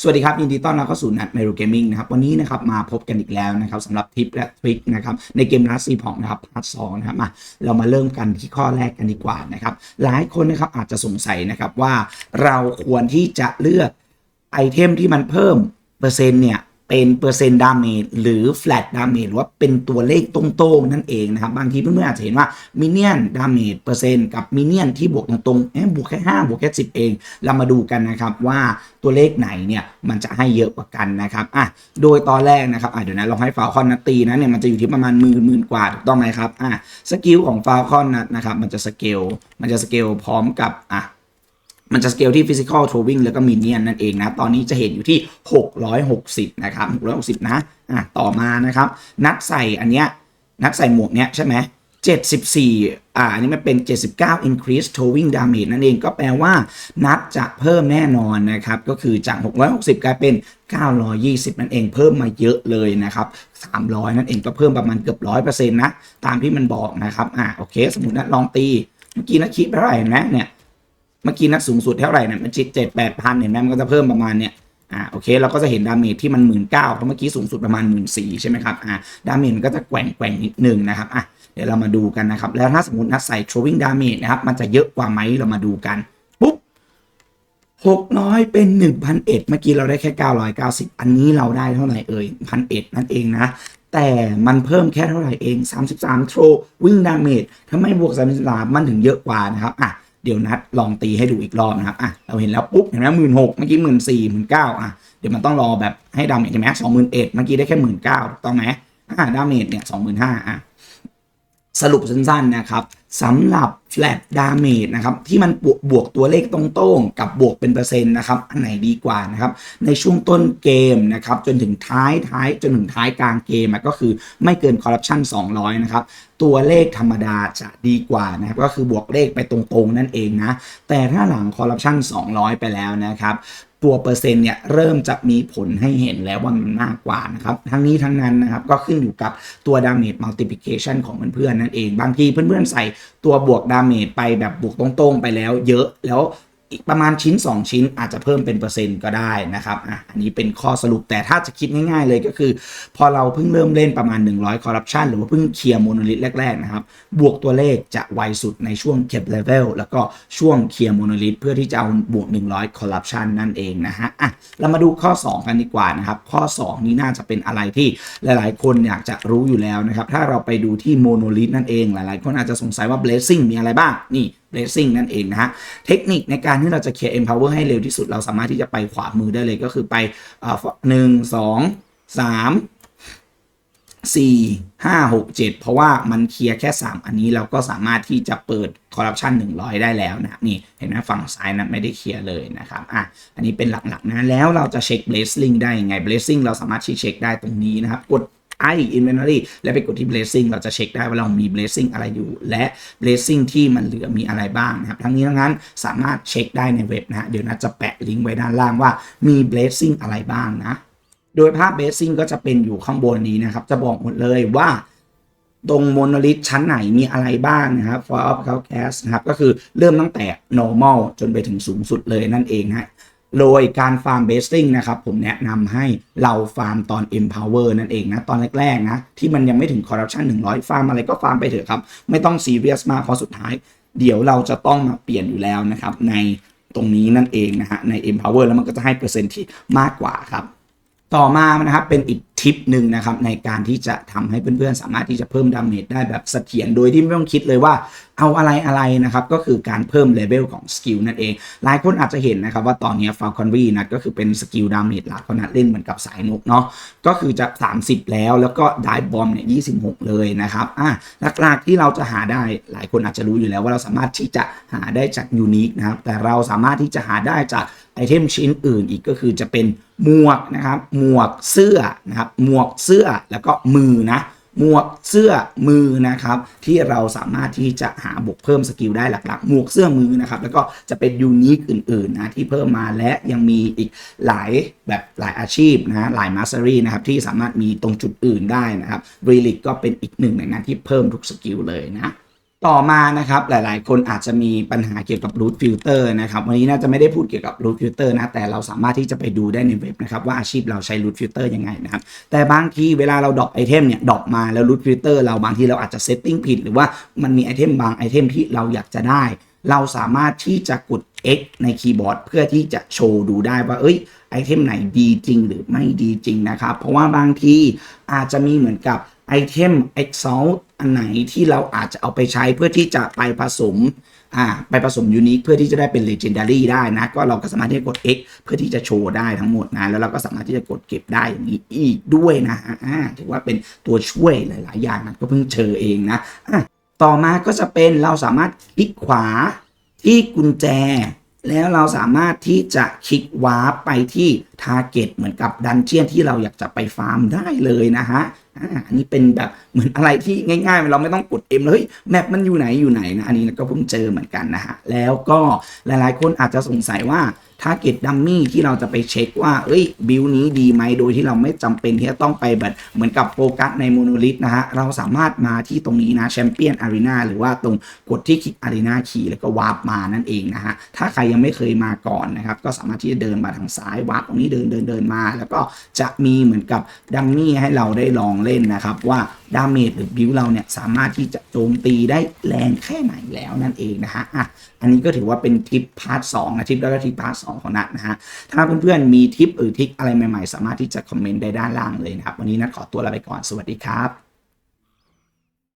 สวัสดีครับ ยินดีต้อนรับเข้าสู่นัดเมโรเกมมิ่งนะครับวันนี้นะครับมาพบกันอีกแล้วนะครับสำหรับทิปและทริคนะครับในเกมรัสซีพองนะครับพาร์ทสองนะครับมาเรามาเริ่มกันที่ข้อแรกกันดีกว่านะครับหลายคนนะครับอาจจะสงสัยนะครับว่าเราควรที่จะเลือกไอเทมที่มันเพิ่มเปอร์เซ็นต์เนี่ย เป็นเปอร์เซ็นต์ดาเมจหรือแฟลตดาเมจหรือว่าเป็นตัวเลขตรงๆนั่นเองนะครับ บางทีเพื่อนๆอาจจะเห็นว่ามินเนียนดาเมจเปอร์เซ็นต์กับมินเนียนที่บวกตรงๆเอ๊ะบวกแค่ 5 บวกแค่ 10 เอง เรามาดูกันนะครับว่าตัวเลขไหนเนี่ยมันจะให้เยอะกว่ากันนะครับอะโดยตอนแรกนะครับอะเดี๋ยวนะลองให้ฟาวคอนนัตีนะเนี่ยมันจะอยู่ที่ประมาณหมื่นหมื่นกว่าถูกต้องไหมครับอะสกิลของฟาวคอนนะครับมันจะสเกลมันจะสเกลพร้อมกับอะ มันจะสเกลที่ Physical Throwing แล้วก็ Minion นั่นเองนะ ตอนนี้จะเห็นอยู่ที่ 660 นะครับ 660 นะ อะ ต่อมานะครับ นัดใส่อันเนี้ย นัดใส่หมวกเนี้ยใช่ไหม74 อ่า อันนี้มันเป็น 79 increase towing damage นั่นเอง ก็แปลว่า นัดจะเพิ่มแน่นอนนะครับ ก็คือจาก 660 กลายเป็น 920 นั่นเอง เพิ่มมาเยอะเลยนะครับ 300 นั่นเอง ก็เพิ่มประมาณเกือบ100%นะ ตามที่มันบอกนะครับ อ่า โอเค สมมตินะลองตี เมื่อกี้นัดคิดไปเท่าไหร่เนะเนี่ย เมื่อกี้นัดสูงสุดเท่าไหร่เนี่ยมันจิตเจ็ดแปดพันเห็นไหมมันก็จะเพิ่มประมาณเนี่ยอ่าโอเคเราก็จะเห็นดาเมจที่มันหมื่นเก้าเพราะเมื่อกี้สูงสุดประมาณหมื่นสี่ใช่ไหมครับอ่าดาเมจมันก็จะแกว่งแกว่งนิดนึงนะครับอะเดี๋ยวเรามาดูกันนะครับ แล้วถ้าสมมตินัดใส่ throwing damage นะครับมันจะเยอะกว่าไหมเรามาดูกันปุ๊บหกร้อยเป็นหนึ่งพันเอ็ดเมื่อกี้เราได้แค่เก้าร้อยเก้าสิบอันนี้เราได้เท่าไหร่เอ่ยพันเอ็ดนั่นเองนะแต่มันเพิ่มแค่เท่าไหร่เอง 33 throw wing damage ทำไมบวก 33 มันถึงเยอะกว่านะครับอะ ดี๋ยวนัดลองตีให้ดูอีกรอบนะครับอะเราเห็นแล้วปุ๊บเห็นไหมหมื่นหกเมื่อกี้หมื่นสี่หมื่นเก้าอะเดี๋ยวมันต้องรอแบบให้ดาเมจใช่ไหมสองหมื่นเอ็ดเมื่อกี้ได้แค่หมื่นเก้าถูกต้องไหมอะดาเมจเนี่ยสองหมื่นห้าอะ สรุปสั้นๆนะครับสำหรับ flat damage นะครับที่มันบวกบวกตัวเลขตรงๆ กับบวกเป็นเปอร์เซ็นต์นะครับอันไหนดีกว่านะครับในช่วงต้นเกมนะครับจนถึงท้ายท้ายจนถึงท้ายกลางเกมก็คือไม่เกิน corruption 200 นะครับตัวเลขธรรมดาจะดีกว่านะครับก็คือบวกเลขไปตรงๆ นั่นเองนะแต่ถ้าหลัง corruption 200 ไปแล้วนะครับ ตัวเปอร์เซ็นต์เนี่ยเริ่มจะมีผลให้เห็นแล้วว่ามันมากกว่านะครับ ทั้งนี้ทั้งนั้นนะครับก็ขึ้นอยู่กับตัวดาเมจมัลติพิเคชันของเพื่อนๆนั่นเอง บางทีเพื่อนๆใส่ตัวบวกดาเมจไปแบบบวกตรงๆไปแล้วเยอะแล้ว อีกประมาณชิ้น 2 ชิ้นอาจจะเพิ่มเป็นเปอร์เซ็นต์ก็ได้นะครับอะอันนี้เป็นข้อสรุปแต่ถ้าจะคิดง่ายๆเลยก็คือ พอเราเพิ่งเริ่มเล่นประมาณ 100 corruption หรือว่าเพิ่งเคลียร์โมโนลิทแรกๆนะครับ บวกตัวเลขจะไวสุดในช่วงเก็บเลเวลแล้วก็ช่วงเคลียร์โมโนลิทเพื่อที่จะเอาบวก 100 corruption นั่นเองนะฮะอะเรามาดูข้อ 2 กันดีกว่านะครับข้อ 2 นี้น่าจะเป็นอะไรที่หลายๆ คนอยากจะรู้อยู่แล้วนะครับถ้าเราไปดูที่โมโนลิทนั่นเองหลายๆ คนอาจจะสงสัยว่า blessing มีอะไรบ้างนี่ blessing นั่นเองนะฮะ เทคนิคในการที่เราจะเคลียร์ empower ให้เร็วที่สุด เราสามารถที่จะไปขวามือได้เลยก็คือไปหนึ่งสองสามสี่ห้าหกเจ็ดเพราะว่ามันเคลียร์แค่ 3 อันนี้เราก็สามารถที่จะเปิด corruption 100 ได้แล้วนะนี่เห็นไหมฝั่งซ้ายนั้นไม่ได้เคลียร์เลยนะครับอะอันนี้เป็นหลักๆนะแล้วเราจะเช็ค blessing ได้ยังไง blessing เราสามารถที่เช็คได้ตรงนี้นะครับ กด i inventory แล้วไปกดที่ blessing เราจะเช็คได้ว่าเรามี blessing อะไรอยู่ และ blessing ที่มันเหลือมีอะไรบ้างนะครับ ทั้งนี้ทั้งนั้นสามารถเช็คได้ในเว็บนะเดี๋ยวนะจะแปะลิงก์ไว้ด้านล่างว่ามี blessing อะไรบ้างนะ โดยภาพ blessing ก็จะเป็นอยู่ข้างบนนี้นะครับ จะบอกหมดเลยว่าตรงโมโนลิทชั้นไหนมีอะไรบ้างนะครับ for of outcast นะครับ ก็คือเริ่มตั้งแต่ normal จนไปถึงสูงสุดเลยนั่นเองฮะ โดยการฟาร์มเบสซิ่งนะครับผมแนะนำให้เราฟาร์มตอน empower นั่นเองนะ ตอนแรกๆนะ ที่มันยังไม่ถึง corruption 100 ฟาร์มอะไรก็ฟาร์มไปเถอะครับ ไม่ต้องซีเรียสมากเพราะสุดท้าย เดี๋ยวเราจะต้องมาเปลี่ยนอยู่แล้วนะครับ ในตรงนี้นั่นเองนะฮะใน empower แล้วมันก็จะให้เปอร์เซ็นต์ที่มากกว่าครับต่อมานะครับเป็นอีกทิปหนึ่งนะครับในการที่จะทำให้เพื่อนๆ สามารถที่จะเพิ่มดาเมจได้แบบเสถียรโดยที่ไม่ต้องคิดเลยว่า เอาอะไรอะไรนะครับก็คือการเพิ่มเลเวลของสกิลนั่นเอง หลายคนอาจจะเห็นนะครับว่าตอนนี้ Falconry นะก็คือเป็นสกิลดาเมจหลักเขานะเล่นเหมือนกับสายนกเนาะก็คือจะ 30 แล้วแล้วก็ได้บอมเนี่ย26เลยนะครับอะหลักๆที่เราจะหาได้หลายคนอาจจะรู้อยู่แล้วว่าเราสามารถที่จะหาได้จากยูนิคนะครับแต่เราสามารถที่จะหาได้จากไอเทมชิ้นอื่นอีกก็คือจะเป็นหมวกนะครับหมวกเสื้อนะครับหมวกเสื้อแล้วก็มือนะ หมวกเสื้อมือนะครับที่เราสามารถที่จะหาบวกเพิ่มสกิลได้หลักๆ หมวกเสื้อมือนะครับแล้วก็จะเป็นยูนิคอื่นๆนะที่เพิ่มมาและยังมีอีกหลายแบบหลายอาชีพนะหลายมาสเตอรี่นะครับที่สามารถมีตรงจุดอื่นได้นะครับรีลิกก็เป็นอีกหนึ่งในนั้นที่เพิ่มทุกสกิลเลยนะ ต่อมานะครับหลายๆ คนอาจจะมีปัญหาเกี่ยวกับ root filter นะครับวันนี้น่าจะไม่ได้พูดเกี่ยวกับ root filter นะแต่เราสามารถที่จะไปดูได้ในเว็บนะครับว่าอาชีพเราใช้ root filter ยังไงนะครับแต่บางทีเวลาเราดรอปไอเทมเนี่ยดรอปมาแล้ว root filter เราบางทีเราอาจจะ setting ผิด หรือว่ามันมีไอเทมบางไอเทมที่เราอยากจะได้ เราสามารถที่จะกด X ในคีย์บอร์ดเพื่อที่จะโชว์ดูได้ว่าเอ้ยไอเทมไหนดีจริงหรือไม่ดีจริงนะครับเพราะว่าบางทีอาจจะมีเหมือนกับไอเทม Exalt อันไหนที่เราอาจจะเอาไปใช้เพื่อที่จะไปผสมอ่าไปผสมยูนิคเพื่อที่จะได้เป็น Legendary ได้นะ ก็เราก็สามารถที่จะกด X เพื่อที่จะโชว์ได้ทั้งหมดนะ แล้วเราก็สามารถที่จะกดเก็บได้อย่างนี้อีกด้วยนะอ่าถือว่าเป็นตัวช่วยหลาย ๆ อย่างนะก็เพิ่งเจอเองนะอะต่อมาก็จะเป็นเราสามารถคลิกขวาที่กุญแจ แล้วเราสามารถที่จะคลิกวาร์ปไปที่ทาร์เก็ตเหมือนกับดันเจียนที่เราอยากจะไปฟาร์มได้เลยนะฮะ อ่าอันนี้เป็นแบบเหมือนอะไรที่ง่ายๆ เราไม่ต้องกดเอ็มเลยแมปมันอยู่ไหนอยู่ไหนนะอันนี้ก็เพิ่งเจอเหมือนกันนะฮะแล้วก็หลายๆ คนอาจจะสงสัยว่าทาร์เก็ตดัมมี่ที่เราจะไปเช็คว่า เอ้ย บิลนี้ดีไหม โดยที่เราไม่จำเป็นที่จะต้องไปแบบเหมือนกับโฟกัสในโมโนลิทนะฮะ เราสามารถมาที่ตรงนี้นะแชมเปี้ยนอารีนาหรือว่าตรงกดที่คลิกอารีนาคีย์แล้วก็วาร์ปมานั่นเองนะฮะ ถ้าใครยังไม่เคยมาก่อนนะครับ ก็สามารถที่จะเดินมาทางซ้ายวาร์ปตรงนี้เดินเดินเดินมา แล้วก็จะมีเหมือนกับดัมมี่ให้เราได้ลองเล่นนะครับ ว่าดาเมจหรือบิวเราเนี่ยสามารถที่จะโจมตีได้แรงแค่ไหนแล้วนั่นเองนะฮะอะอันนี้ก็ถือว่าเป็นทิปพาร์ทสองนะทิปแล้วก็ทิปพาร์ทสองของนัทนะฮะถ้าเพื่อนๆมีทิปหรือทริคอะไรใหม่ๆ สามารถที่จะคอมเมนต์ได้ด้านล่างเลยนะครับ วันนี้นัทขอตัวลาไปก่อนสวัสดีครับ